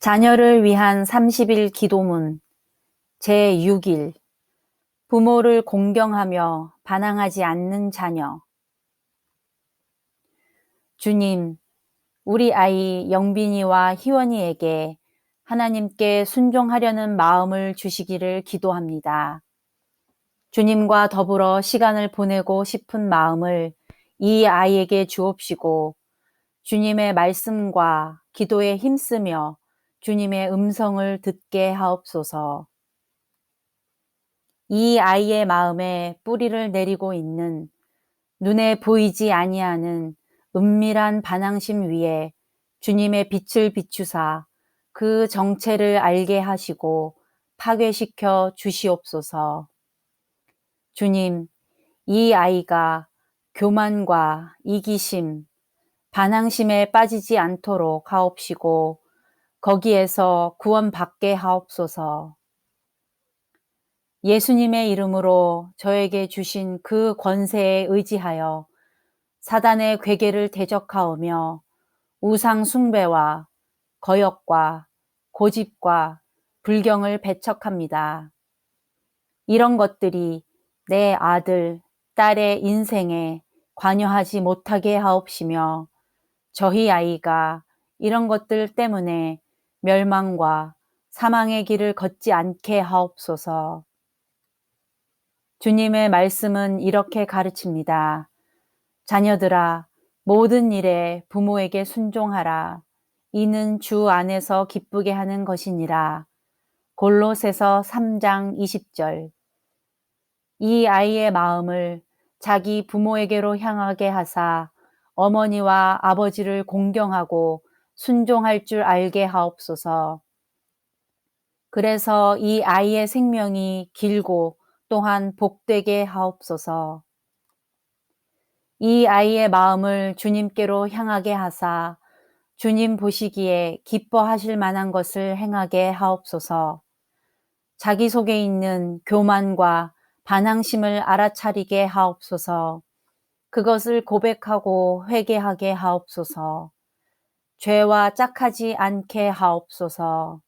자녀를 위한 30일 기도문 제6일 부모를 공경하며 반항하지 않는 자녀 주님, 우리 아이 영빈이와 희원이에게 하나님께 순종하려는 마음을 주시기를 기도합니다. 주님과 더불어 시간을 보내고 싶은 마음을 이 아이에게 주옵시고 주님의 말씀과 기도에 힘쓰며 주님의 음성을 듣게 하옵소서. 이 아이의 마음에 뿌리를 내리고 있는 눈에 보이지 아니하는 은밀한 반항심 위에 주님의 빛을 비추사 그 정체를 알게 하시고 파괴시켜 주시옵소서. 주님, 이 아이가 교만과 이기심, 반항심에 빠지지 않도록 하옵시고 거기에서 구원받게 하옵소서. 예수님의 이름으로 저에게 주신 그 권세에 의지하여 사단의 괴계를 대적하오며 우상 숭배와 거역과 고집과 불경을 배척합니다. 이런 것들이 내 아들, 딸의 인생에 관여하지 못하게 하옵시며 저희 아이가 이런 것들 때문에 멸망과 사망의 길을 걷지 않게 하옵소서. 주님의 말씀은 이렇게 가르칩니다. 자녀들아, 모든 일에 부모에게 순종하라. 이는 주 안에서 기쁘게 하는 것이니라. 골로새서 3장 20절. 이 아이의 마음을 자기 부모에게로 향하게 하사 어머니와 아버지를 공경하고 순종할 줄 알게 하옵소서. 그래서 이 아이의 생명이 길고 또한 복되게 하옵소서. 이 아이의 마음을 주님께로 향하게 하사 주님 보시기에 기뻐하실 만한 것을 행하게 하옵소서. 자기 속에 있는 교만과 반항심을 알아차리게 하옵소서. 그것을 고백하고 회개하게 하옵소서. 죄와 짝하지 않게 하옵소서.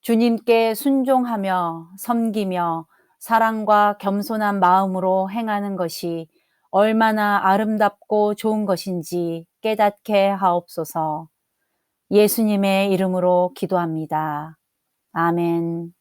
주님께 순종하며 섬기며 사랑과 겸손한 마음으로 행하는 것이 얼마나 아름답고 좋은 것인지 깨닫게 하옵소서. 예수님의 이름으로 기도합니다. 아멘.